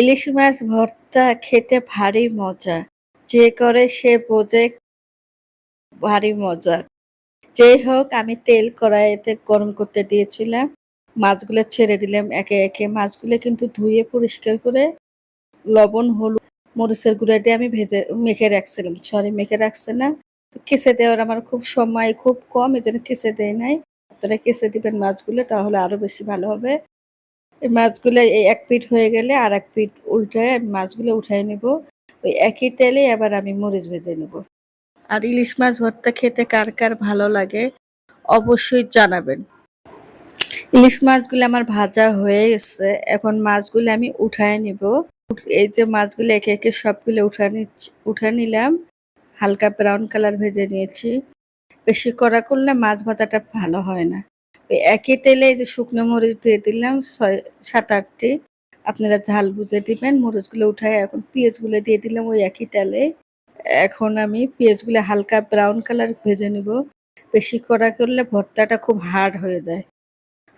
ইলিশ মাছ ভর্তা খেতে ভারী মজা। যে করে সে বোঝে ভারী মজা। যেই হোক, আমি তেল কড়াইতে গরম করতে দিয়েছিলাম। মাছগুলো ছেড়ে দিলাম একে একে। মাছগুলো কিন্তু ধুয়ে পরিষ্কার করে লবণ, হলুদ, মরিচের গুঁড়া দিয়ে আমি ভেজে, মেখে রাখছিলাম। সরি মেখে রাখছে না। কেসে দেওয়ার আমার খুব সময় খুব কম এই জন্য কেসে দেয় নাই। আপনারা কেসে দিবেন মাছগুলো, তাহলে আরও বেশি ভালো হবে। এই মাছগুলো এই এক পিঠ হয়ে গেলে আর এক পিঠ উল্টে আমি মাছগুলো উঠাই নেব। ওই একই তেলে এবার আমি মরিচ ভেজে নেব। আর ইলিশ মাছ ভর্তা খেতে কার কার ভালো লাগে অবশ্যই জানাবেন। ইলিশ মাছগুলো আমার ভাজা হয়ে গেছে। এখন মাছগুলো আমি উঠায় নিব। এই যে মাছগুলো একে একে সবগুলো উঠা নিচ্ছি, উঠা নিলাম। হালকা ব্রাউন কালার ভেজে নিয়েছি। বেশি কড়া করলে মাছ ভাজাটা ভালো হয় না। একই তেলে যে শুকনো মরিচ দিয়ে দিলাম, ছয়, সাত, আটটি। আপনারা ঝাল বুঝে দিবেন, মরিচগুলো উঠায় এখন পেঁয়াজগুলো দিয়ে দিলাম ওই একই তেলে। এখন আমি পেঁয়াজগুলো হালকা ব্রাউন কালার ভেজে নিব। বেশি কড়া করলে ভর্তাটা খুব হার্ড হয়ে যায়।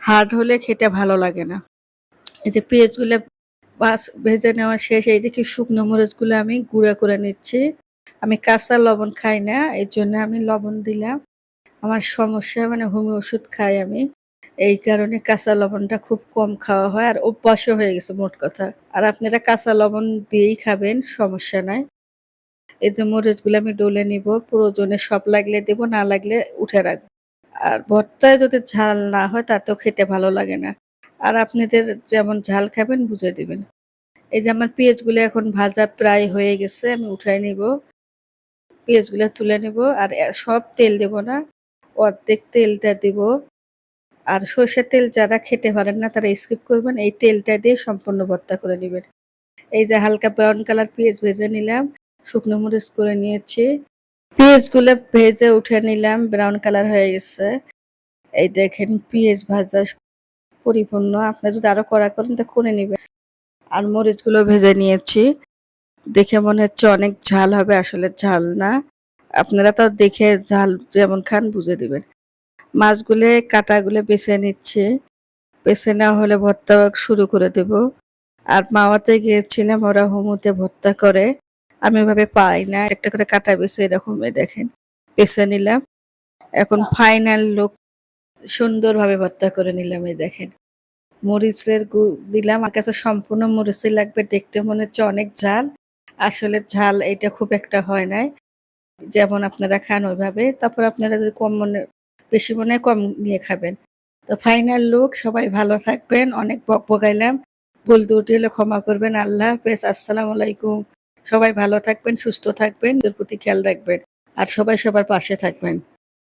হার্ড হলে খেতে ভালো লাগে না। এই যে পেঁয়াজগুলো বাস, ভেজে নেওয়া শেষ। এই দেখি শুকনো মরিচগুলো আমি গুঁড়া করে নিচ্ছি। আমি কাঁচা লবণ খাই না, এর জন্য আমি লবণ দিলাম। আমার সমস্যা মানে হোমিও ওষুধ খাই আমি। এই কারণে কাঁচা লবণটা খুব কম খাওয়া হয় আর অভ্যাসও হয়ে গেছে মোট কথা। আর আপনারা কাঁচা লবণ দিয়েই খাবেন, সমস্যা নাই। এই যে মরিচগুলো আমি ডলে নিব, প্রয়োজনে সব লাগলে দেব, না লাগলে উঠে রাখব। আর ভর্তায় যদি ঝাল না হয়, তাতেও খেতে ভালো লাগে না। আর আপনাদের যেমন ঝাল খাবেন, বুঝে দিবেন। এই যে আমার পেঁয়াজগুলো এখন ভাজা প্রায় হয়ে গেছে, আমি উঠাই নিব। পেঁয়াজগুলো তুলে নেব, আর সব তেল দেব না। অর্ধেক তেলটা দেব। আর সর্ষের তেল যারা খেতে পারেন না, তারা স্কিপ করবেন। এই তেলটা দিয়ে সম্পূর্ণ ভর্তা করে নেবেন। এই যে হালকা ব্রাউন কালার পেঁয়াজ ভেজে নিলাম, শুকনো মরিচ করে নিয়েছি। পেঁয়াজগুলো ভেজে উঠে নিলাম ব্রাউন কালার হয়ে গেছে। এই দেখেন পেঁয়াজ ভাজা পরিপূর্ণ। আপনার যদি আরও কড়া করেন তা করে নেবেন। আর মরিচগুলো ভেজে নিয়েছি। দেখে মনে হচ্ছে অনেক ঝাল হবে, আসলে ঝাল না। আপনারা তো দেখে ঝাল যেমন খান বুঝে দিবেন। মাছগুলো, কাটাগুলো বেছে নিচ্ছে। বেছে নেওয়া হলে ভর্তা শুরু করে দেব। আর মাওয়াতে গিয়েছিলাম, ওরা হুমুতে ভর্তা করে। আমি ওভাবে পাই না, একটা করে কাটা বেছে এরকম দেখেন, বেছে নিলাম। এখন ফাইনাল লোক সুন্দরভাবে ভর্তা করে নিলাম এই দেখেন। মরিচের গু- দিলাম, আমার কাছে সম্পূর্ণ মরিচের লাগবে, দেখতে মনে হচ্ছে অনেক ঝাল। আসলে ঝাল এটা খুব একটা হয় নাই। যেমন আপনারা খান ওইভাবে, তারপর আপনারা যদি কম মনে, বেশি মনে কম নিয়ে খাবেন। তো ফাইনাল লুক সবাই ভালো থাকবেন, অনেক বক বকাইলাম। ভুল দুটি হলে ক্ষমা করবেন, আল্লাহ হাফেজ, আসসালামু আলাইকুম। সবাই ভালো থাকবেন, সুস্থ থাকবেন প্রতি খেয়াল রাখবেন, আর সবাই সবার পাশে থাকবেন।